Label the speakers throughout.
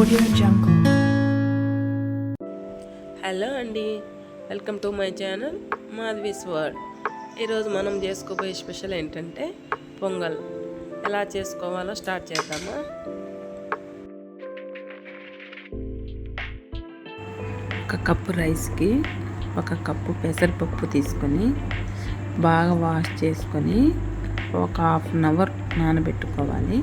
Speaker 1: Hello అండి. Welcome to my channel Madhavi's World ఈరోజు మనం చేసుకోబోయే స్పెషల్ ఏంటంటే పొంగల్. ఎలా చేసుకోవాలో స్టార్ట్ చేద్దామా?
Speaker 2: ఒక కప్పు రైస్కి ఒక కప్పు పెసరపప్పు తీసుకొని బాగా వాష్ చేసుకొని ఒక హాఫ్ అన్ అవర్ నానబెట్టుకోవాలి.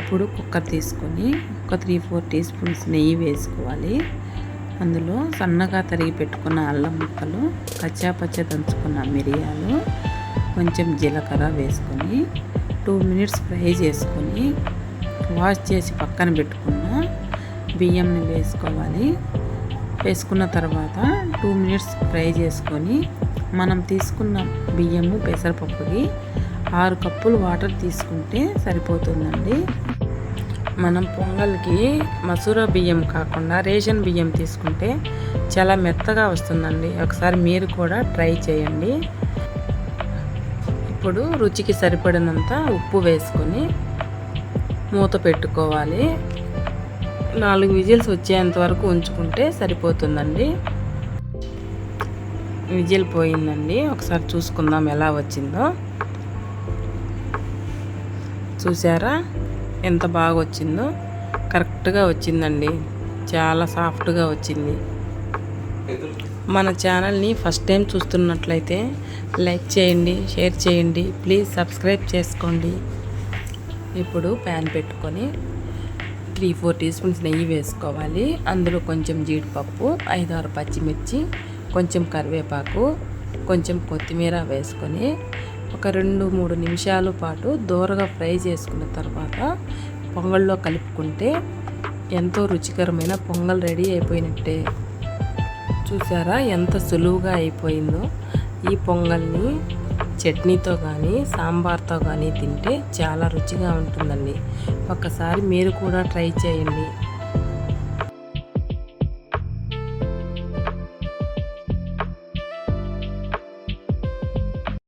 Speaker 2: ఇప్పుడు కుక్కర్ తీసుకొని ఒక త్రీ ఫోర్ టీ స్పూన్స్ నెయ్యి వేసుకోవాలి. అందులో సన్నగా తరిగి పెట్టుకున్న అల్లం ముక్కలు కచ్చాపచ్చ దంచుకున్న మిరియాలు కొంచెం జీలకర్ర వేసుకొని టూ మినిట్స్ ఫ్రై చేసుకొని వాష్ చేసి పక్కన పెట్టుకున్న బియ్యంని వేసుకోవాలి. వేసుకున్న తర్వాత టూ మినిట్స్ ఫ్రై చేసుకొని మనం తీసుకున్న బియ్యము పెసరపప్పుకి ఆరు కప్పులు వాటర్ తీసుకుంటే సరిపోతుందండి. మనం పొంగల్కి మసూర బియ్యం కాకుండా రేషన్ బియ్యం తీసుకుంటే చాలా మెత్తగా వస్తుందండి. ఒకసారి మీరు కూడా ట్రై చేయండి. ఇప్పుడు రుచికి సరిపడినంత ఉప్పు వేసుకొని మూత పెట్టుకోవాలి. నాలుగు విజిల్స్ వచ్చేంత వరకు ఉంచుకుంటే సరిపోతుందండి. విజిల్ పోయిందండి. ఒకసారి చూసుకుందాం ఎలా వచ్చిందో. చూసారా? ఎంత బాగా వచ్చిందో కరెక్ట్గా వచ్చిందండి. చాలా సాఫ్ట్గా వచ్చింది. మన ఛానల్ని ఫస్ట్ టైం చూస్తున్నట్లయితే లైక్ చేయండి షేర్ చేయండి ప్లీజ్ సబ్స్క్రైబ్ చేసుకోండి. ఇప్పుడు ప్యాన్ పెట్టుకొని త్రీ ఫోర్ టీ స్పూన్స్ నెయ్యి వేసుకోవాలి. అందులో కొంచెం జీడిపప్పు ఐదారు పచ్చిమిర్చి కొంచెం కరివేపాకు కొంచెం కొత్తిమీర వేసుకొని ఒక రెండు మూడు నిమిషాల పాటు దూరగా ఫ్రై చేసుకున్న తర్వాత పొంగల్లో కలుపుకుంటే ఎంతో రుచికరమైన పొంగల్ రెడీ అయిపోయినట్టే. చూసారా ఎంత సులువుగా అయిపోయిందో? ఈ పొంగల్ని చట్నీతో కానీ సాంబార్తో కానీ తింటే చాలా రుచిగా ఉంటుందండి. ఒక్కసారి మీరు కూడా ట్రై చేయండి.